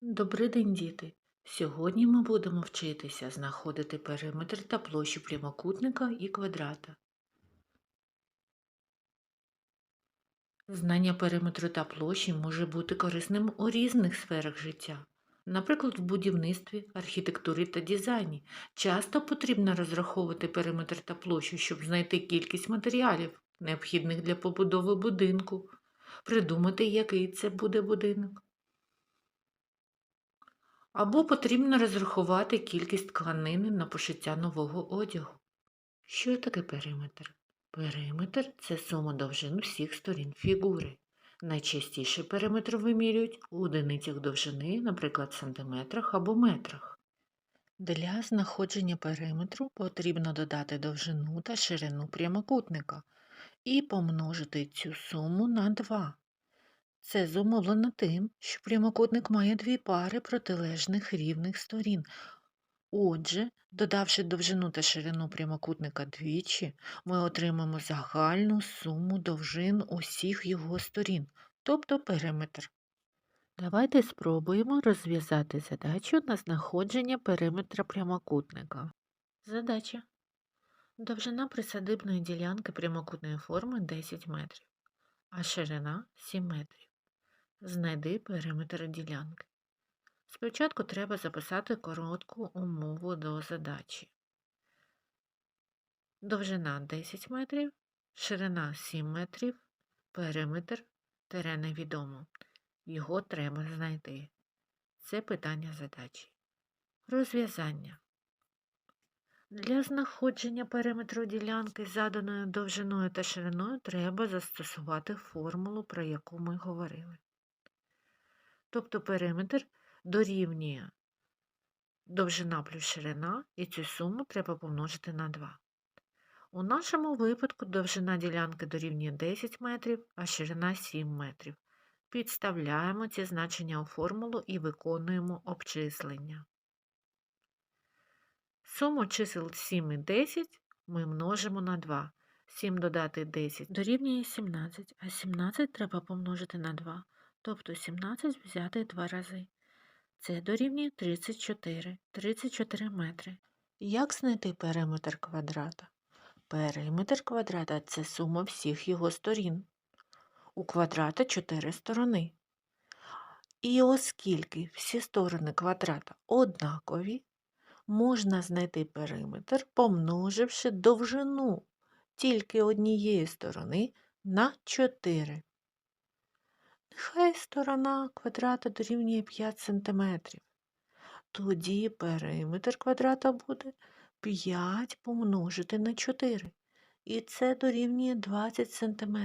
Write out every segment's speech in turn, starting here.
Добрий день, діти! Сьогодні ми будемо вчитися знаходити периметр та площу прямокутника і квадрата. Знання периметру та площі може бути корисним у різних сферах життя. Наприклад, в будівництві, архітектурі та дизайні часто потрібно розраховувати периметр та площу, щоб знайти кількість матеріалів, необхідних для побудови будинку, придумати, який це буде будинок. Або потрібно розрахувати кількість тканини на пошиття нового одягу. Що таке периметр? Периметр це сума довжин всіх сторін фігури. Найчастіше периметр вимірюють у одиницях довжини, наприклад, сантиметрах або метрах. Для знаходження периметру потрібно додати довжину та ширину прямокутника і помножити цю суму на 2. Це зумовлено тим, що прямокутник має дві пари протилежних рівних сторін. Отже, додавши довжину та ширину прямокутника двічі, ми отримаємо загальну суму довжин усіх його сторін, тобто периметр. Давайте спробуємо розв'язати задачу на знаходження периметра прямокутника. Задача. Довжина присадибної ділянки прямокутної форми 10 метрів, а ширина 7 метрів. Знайди периметр ділянки. Спочатку треба записати коротку умову до задачі. Довжина 10 метрів, ширина 7 метрів, периметр тере невідомо. Його треба знайти. Це питання задачі. Розв'язання. Для знаходження периметру ділянки заданою довжиною та шириною треба застосувати формулу, про яку ми говорили. Тобто периметр дорівнює довжина плюс ширина, і цю суму треба помножити на 2. У нашому випадку довжина ділянки дорівнює 10 метрів, а ширина 7 метрів. Підставляємо ці значення у формулу і виконуємо обчислення. Суму чисел 7 і 10 ми множимо на 2. 7 додати 10 дорівнює 17, а 17 треба помножити на 2 тобто 17 взяти два рази. Це дорівнює 34, 34 метри. Як знайти периметр квадрата? Периметр квадрата це сума всіх його сторін. У квадрата 4 сторони. І оскільки всі сторони квадрата однакові, можна знайти периметр, помноживши довжину тільки однієї сторони на 4. Нехай сторона квадрата дорівнює 5 см. Тоді периметр квадрата буде 5 помножити на 4. І це дорівнює 20 см.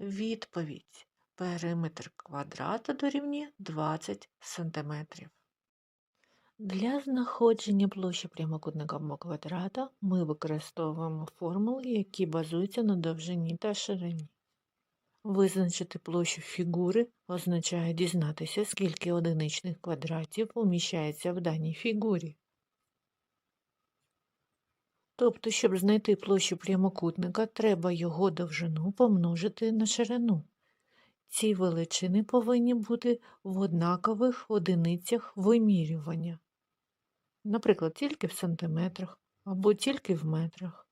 Відповідь. Периметр квадрата дорівнює 20 см. Для знаходження площі прямокутника квадрата ми використовуємо формули, які базуються на довжині та ширині. Визначити площу фігури означає дізнатися, скільки одиничних квадратів уміщається в даній фігурі. Тобто, щоб знайти площу прямокутника, треба його довжину помножити на ширину. Ці величини повинні бути в однакових одиницях вимірювання. Наприклад, тільки в сантиметрах або тільки в метрах.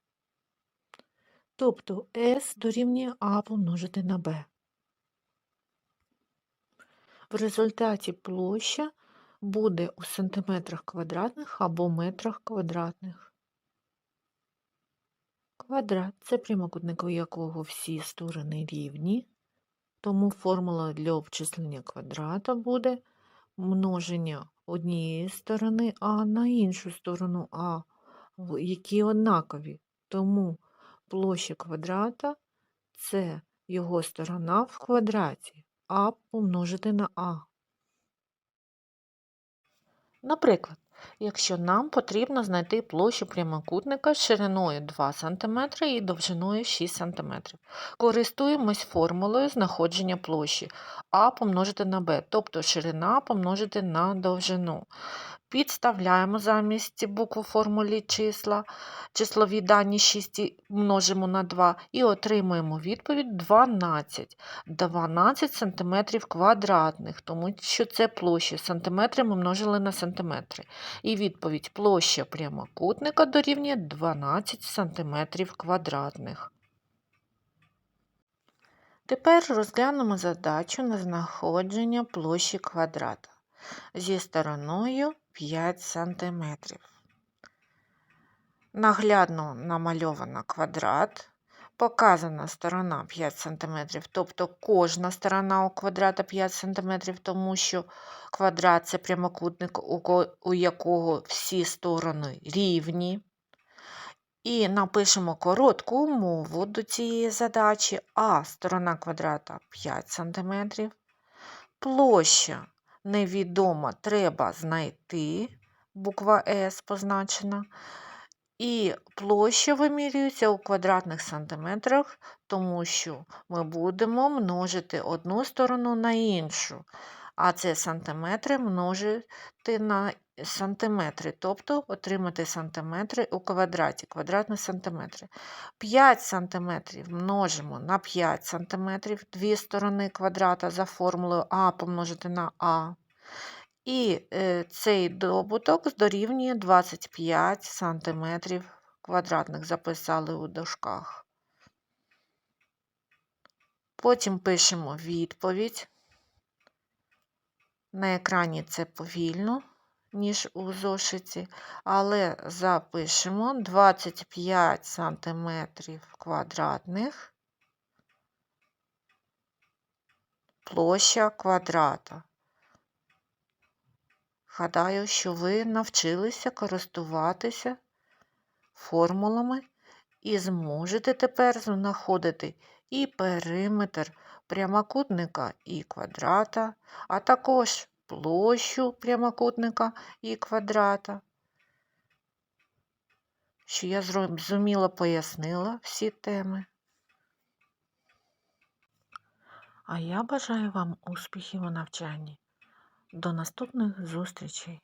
Тобто S дорівнює А помножити на Б. В результаті площа буде у сантиметрах квадратних або метрах квадратних. Квадрат це прямокутник, у якого всі сторони рівні, тому формула для обчислення квадрата буде множення однієї сторони А на іншу сторону А, які однакові. Тому площа квадрата це його сторона в квадраті, а помножити на А. Наприклад, якщо нам потрібно знайти площу прямокутника шириною 2 см і довжиною 6 см. Користуємось формулою знаходження площі А помножити на Б, тобто ширина помножити на довжину. Підставляємо замість букв у формулі числа, числові дані 6 множимо на 2 і отримуємо відповідь 12. 12 см квадратних, тому що це площа. Сантиметри ми множили на сантиметри. І відповідь площа прямокутника дорівнює 12 см квадратних. Тепер розглянемо задачу на знаходження площі квадрата зі стороною 5 см. Наглядно намальовано квадрат. Показана сторона 5 см, тобто кожна сторона у квадрата 5 см, тому що квадрат це прямокутник, у якого всі сторони рівні. І напишемо коротку умову до цієї задачі. А сторона квадрата 5 см. Площа невідома, треба знайти. Буква С позначена. І площа вимірюється у квадратних сантиметрах, тому що ми будемо множити одну сторону на іншу. А це сантиметри множити на сантиметри, тобто отримати сантиметри у квадраті, квадратні сантиметри. 5 сантиметрів множимо на 5 сантиметрів, дві сторони квадрата за формулою А помножити на А. І е, цей добуток дорівнює 25 сантиметрів квадратних, записали у дужках. Потім пишемо відповідь. На екрані це повільно, ніж у зошиті, але запишемо 25 сантиметрів квадратних площа квадрата. Гадаю, що ви навчилися користуватися формулами і зможете тепер знаходити і периметр прямокутника і квадрата, а також площу прямокутника і квадрата. Що я зрозуміло пояснила всі теми. А я бажаю вам успіхів у навчанні. До наступних зустрічей!